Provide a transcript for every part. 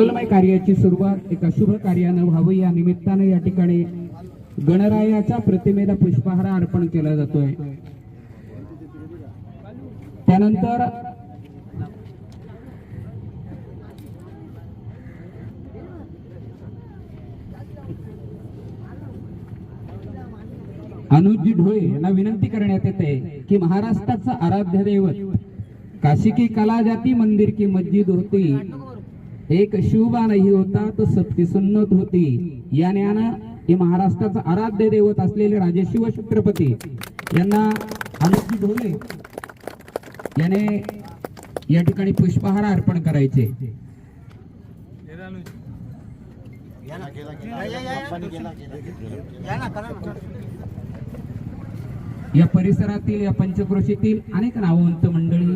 मंगलमय कार्याची सुरुवात एका शुभ कार्यानं व्हावी. या निमित्तानं या ठिकाणी गणरायाच्या प्रतिमेला पुष्पहार अर्पण केला जातोय. त्यानंतर अनुजी ढोळे यांना विनंती करण्यात येते की महाराष्ट्राचं आराध्य दैवत काशी की कला जाती मंदिर की मस्जिद होती एक शिवबा नाही होता तो सबकी सुन्नत होती. या ज्ञानं हे महाराष्ट्राचं आराध्य दैवत असलेले राजे शिव छत्रपती यांना अनुजी ढोले. याने या ठिकाणी पुष्पहार अर्पण करायचे. या परिसरातील या पंचक्रोशीतील अनेक नामवंत मंडळी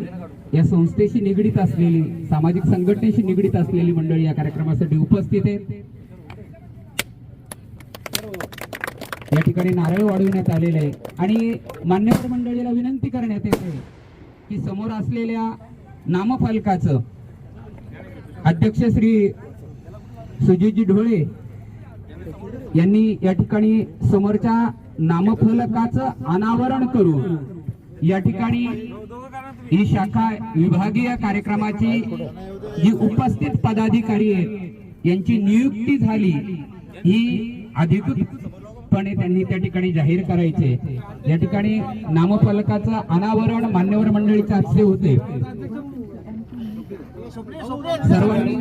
या संस्थेशी निगडीत असलेली सामाजिक संघटनेशी निगडीत असलेली मंडळी या कार्यक्रमासाठी उपस्थित आहेत. या ठिकाणी नारळ वाढविण्यात आलेले आहे. आणि मान्यवर मंडळीला विनंती करण्यात येते की समोर असलेल्या नामफलकाचं अध्यक्ष श्री सुजितजी ढोळे यांनी या ठिकाणी समोरच्या नामफलकाचं अनावरण करून या ठिकाणी ही शाखा विभागीय कार्यक्रमाची जी उपस्थित पदाधिकारी आहेत यांची नियुक्ती झाली ही अधिकृतपणे त्यांनी त्या ठिकाणी जाहीर करायचे. या ठिकाणी नामफलकाचं अनावरण मान्यवर मंडळीच्या हस्ते होते. सर्वांनी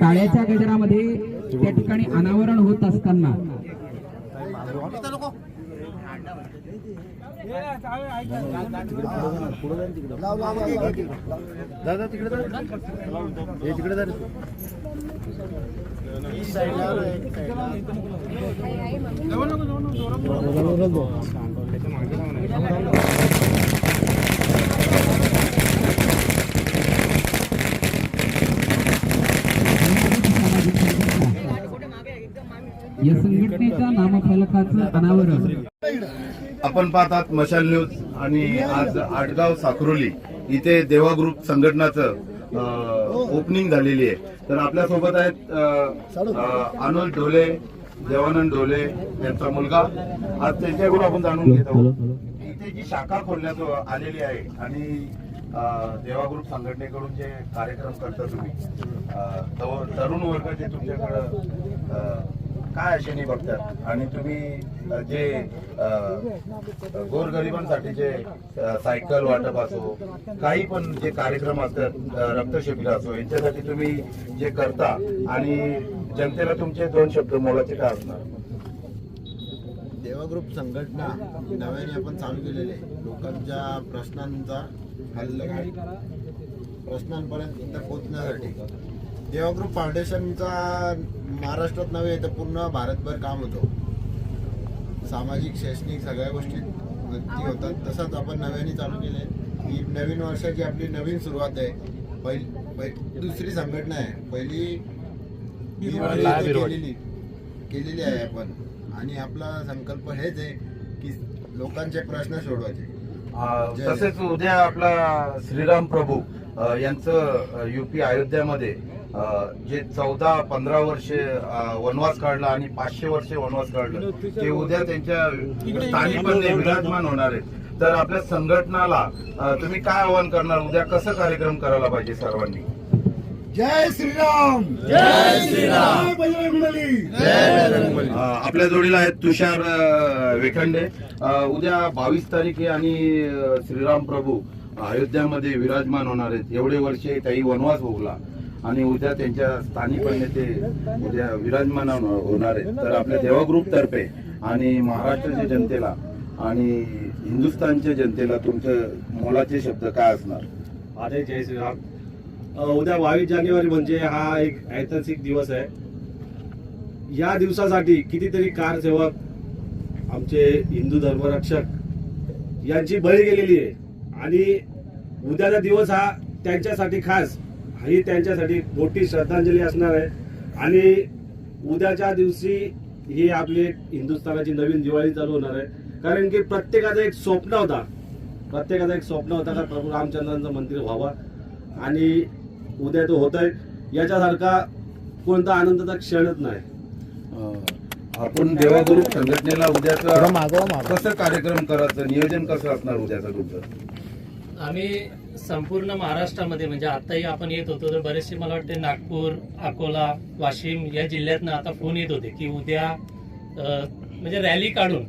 टाळ्याच्या गजरामध्ये त्या ठिकाणी अनावरण होत असताना दादा तिकडे हे तिकडे जा रे तू. या संघटनेच्या नामफलकाचं अनावरण. आपण पाहतात मशाल न्यूज आणि आज आडगाव साखरोली इथे देवा ग्रुप संघटनाचं ओपनिंग झालेली आहे. तर आपल्यासोबत आहेत अ, अ, अनुज ढोले देवानंद ढोले यांचा मुलगा. आज त्यांच्याकडून आपण जाणून घेत आहोत. इथे जी शाखा खोलण्यात आलेली आहे आणि देवा ग्रुप संघटनेकडून जे कार्यक्रम करता तुम्ही तरुण वर्ग जे तुमच्याकडं काय आशेने बघतात? आणि तुम्ही जे गोरगरिबांसाठी जे सायकल वाटप असो काही पण जे कार्यक्रम असतात रक्तशिबिर असो यांच्यासाठी तुम्ही जे करता आणि जनतेला तुमचे दोन शब्द मोलाचे काय असणार? देवग्रुप संघटना नव्याने आपण चालू केलेली लोकांच्या प्रश्नांचा हल्ल प्रश्नांपर्यंत पोहोचण्यासाठी. देवाग्रुप फाउंडेशनचा महाराष्ट्रात नव्हे तर पूर्ण भारतभर काम होतो. सामाजिक शैक्षणिक सगळ्या गोष्टी ती होतात. तसंच आपण नव्याने चालू केले ही नवीन वर्षाची आपली नवीन सुरुवात आहे. पहिली पहि- दुसरी संघटना आहे. पहिली केलेली केलेली आहे आपण. आणि आपला संकल्प हेच आहे की लोकांचे प्रश्न सोडवायचे. तसेच उद्या आपला श्रीराम प्रभू यांचं युपी अयोध्यामध्ये जे चौदा पंधरा वर्षे वनवास काढला आणि पाचशे वर्षे वनवास काढलं ते उद्या त्यांच्या स्थानी पण ते विराजमान होणार आहेत. तर आपल्या संघटनाला तुम्ही काय आवाहन करणार? उद्या कसं कार्यक्रम करायला पाहिजे सर्वांनी? जय श्रीराम! जय श्रीराम! आपल्या जोडीला आहेत तुषार वेखंडे. उद्या बावीस तारीख आहे आणि श्रीराम प्रभू अयोध्यामध्ये विराजमान होणार आहेत. एवढे वर्षे काही वनवास भोगला. आणि उद्या त्यांच्या स्थानिकपणे ते उद्या विराजमान होणार आहेत. तर आपल्या देवा ग्रुप तर्फे आणि महाराष्ट्राच्या जनतेला आणि हिंदुस्थानच्या जनतेला तुमचं मोलाचे शब्द काय असणार? अरे जय श्रीराम. उद्या बावीस जानेवारी म्हणजे हा एक ऐतिहासिक दिवस आहे. या दिवसासाठी कितीतरी कारसेवक आमचे हिंदू धर्मरक्षक यांची बळी गेलेली आहे. आणि उद्याचा दिवस हा त्यांच्यासाठी खास. ही त्यांच्यासाठी मोठी श्रद्धांजली असणार आहे. आणि उद्याच्या दिवशी ही आपली एक हिंदुस्थानाची नवीन दिवाळी चालू होणार आहे. कारण की प्रत्येकाचं एक स्वप्न होता. प्रत्येकाचं एक स्वप्न होता का प्रभू रामचंद्रांचं मंदिर व्हावं. आणि उद्या तो होत आहे याच्यासारखा कोणता आनंदाचा क्षणच नाही. आपण देवा ग्रुप संघटनेला उद्याचं कसं कार्यक्रम करायचं? नियोजन कसं असणार उद्याचं तुमचं? आम्ही संपूर्ण महाराष्ट्रामध्ये म्हणजे आताही आपण येत होतो तर बरेचसे मला वाटते नागपूर अकोला वाशिम या जिल्ह्यातनं आता फोन येत होते की उद्या म्हणजे रॅली काढून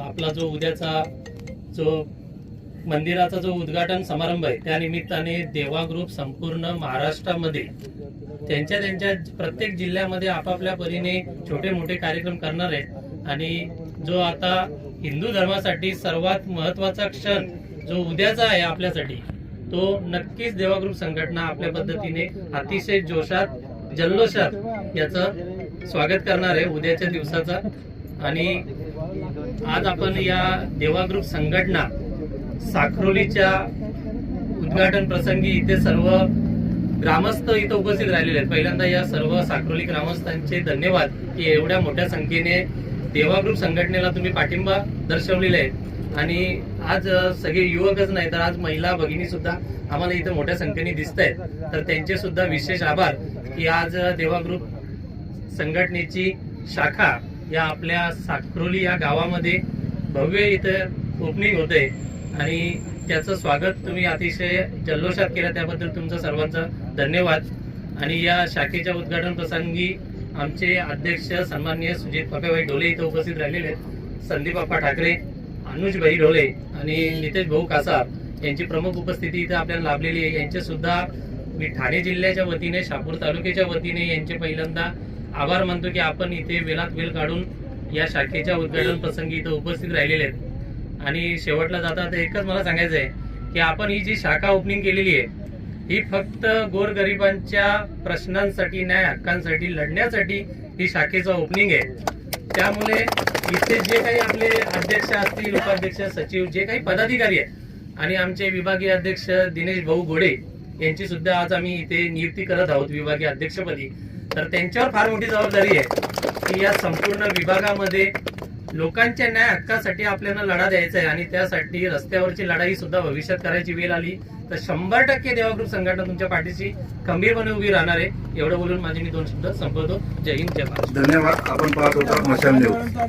आपला जो उद्याचा जो मंदिराचा जो उद्घाटन समारंभ आहे त्या निमित्ताने देवा ग्रुप संपूर्ण महाराष्ट्रामध्ये त्यांच्या त्यांच्या प्रत्येक जिल्ह्यामध्ये आपापल्या परीने छोटे मोठे कार्यक्रम करणार आहेत. आणि जो आता हिंदू धर्मासाठी सर्वात महत्त्वाचा क्षण जो उद्याचा आहे आपल्यासाठी तो नक्कीच देवागृप संघटना आपल्या पद्धतीने अतिशय जोशात जल्लोषात याचं स्वागत करणार आहे उद्याच्या दिवसाचा. आणि आज आपण या देवागृप संघटना साखरोलीच्या उद्घाटन प्रसंगी इथे सर्व ग्रामस्थ इथं उपस्थित राहिलेले आहेत. पहिल्यांदा या सर्व साखरोली ग्रामस्थांचे धन्यवाद की एवढ्या मोठ्या संख्येने देवा संघटनेला तुम्ही पाठिंबा दर्शवलेला आहे. आणि आज सगळे युवकच नाही तर आज महिला भगिनी सुद्धा आम्हाला इथं मोठ्या संख्येने दिसत आहेत. तर त्यांचे सुद्धा विशेष आभार की आज अ, देवा ग्रुप संघटनेची शाखा या आपल्या साखरोली या गावामध्ये भव्य इथं ओपनिंग होते. आणि त्याचं स्वागत तुम्ही अतिशय जल्लोषात केलं त्याबद्दल तुमचं सर्वांचं धन्यवाद. आणि या शाखेच्या उद्घाटन प्रसंगी आमचे अध्यक्ष सन्माननीय सुजित पकाबाई डोले इथं उपस्थित राहिलेले आहेत. संदीप अप्पा ठाकरे अनुजभाई ढोले आणि नितेश भाऊ कासार यांची प्रमुख उपस्थिती इथं आपल्याला लाभलेली आहे. यांचे सुद्धा मी ठाणे जिल्ह्याच्या वतीने शापूर तालुक्याच्या वतीने यांचे पहिल्यांदा आभार मानतो की आपण इथे वेळात वेळ काढून या शाखेच्या उद्घाटन प्रसंगी इथं उपस्थित राहिलेले आहेत. आणि शेवटला जाता तर एकच मला सांगायचं आहे की आपण ही जी शाखा ओपनिंग केलेली आहे ही फक्त गोरगरिबांच्या प्रश्नांसाठी न्याय हक्कांसाठी लढण्यासाठी ही शाखेचं ओपनिंग आहे. त्यामुळे इथे जे काही आपले अध्यक्ष असतील उपाध्यक्ष सचिव जे काही पदाधिकारी आहेत आणि आमचे विभागीय अध्यक्ष दिनेश भाऊ घोडे यांची सुद्धा आज आम्ही इथे नियुक्ती करत आहोत विभागीय अध्यक्षपदी. तर त्यांच्यावर फार मोठी जबाबदारी आहे की या संपूर्ण विभागामध्ये लोकांच्या न्याय हक्कासाठी आपल्याला लढा द्यायचा आहे आणि त्यासाठी रस्त्यावरची लढाई सुद्धा भविष्यात करायची वेळ आली. तर शंभर टक्के देवाग्रुप संघटना तुमच्या पाठीशी खंबीरपणे उभी राहणार आहे. एवढं बोलून माझे मी दोन शब्द संपवतो. जय हिंद जय भारत. धन्यवाद. आपण पाहत होता